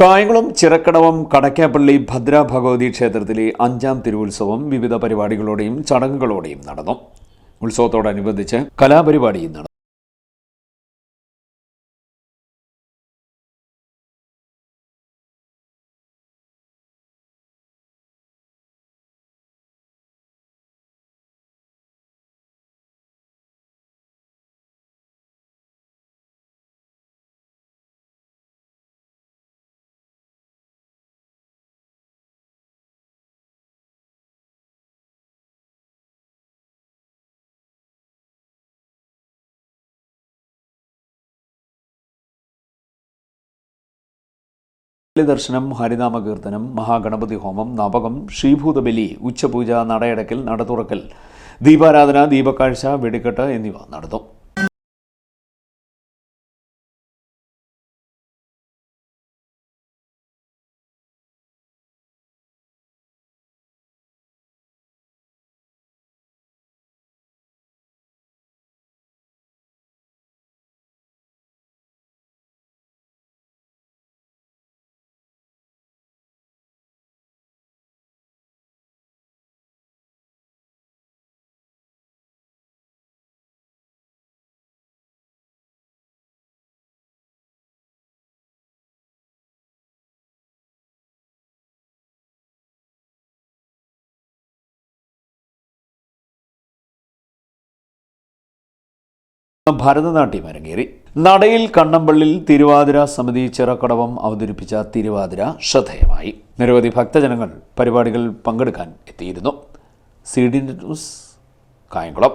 കായംകുളം ചിറക്കടവം കടക്കാപ്പള്ളി ഭദ്ര ഭഗവതി ക്ഷേത്രത്തിലെ അഞ്ചാം തിരുവുത്സവം വിവിധ പരിപാടികളോടെയും ചടങ്ങുകളോടെയും നടന്നു. ഉത്സവത്തോടനുബന്ധിച്ച് കലാപരിപാടിയും നടന്നു. ദർശനം ഹരിനാമ കീർത്തനം മഹാഗണപതി ഹോമം നവകം ശ്രീഭൂതബലി ഉച്ചപൂജ നടയടക്കൽ നടതുറക്കൽ ദീപാരാധന ദീപക്കാഴ്ച വെടിക്കെട്ട് എന്നിവ നടന്നു ഭരതനാട്യം അരങ്ങേറി നടയിൽ കണ്ണമ്പള്ളിൽ തിരുവാതിര സമിതി ചിറക്കടവം അവതരിപ്പിച്ച തിരുവാതിര ശ്രദ്ധേയമായി. നിരവധി ഭക്തജനങ്ങൾ പരിപാടികൾ പങ്കെടുക്കാൻ എത്തിയിരുന്നു. C D news Kayamkulam.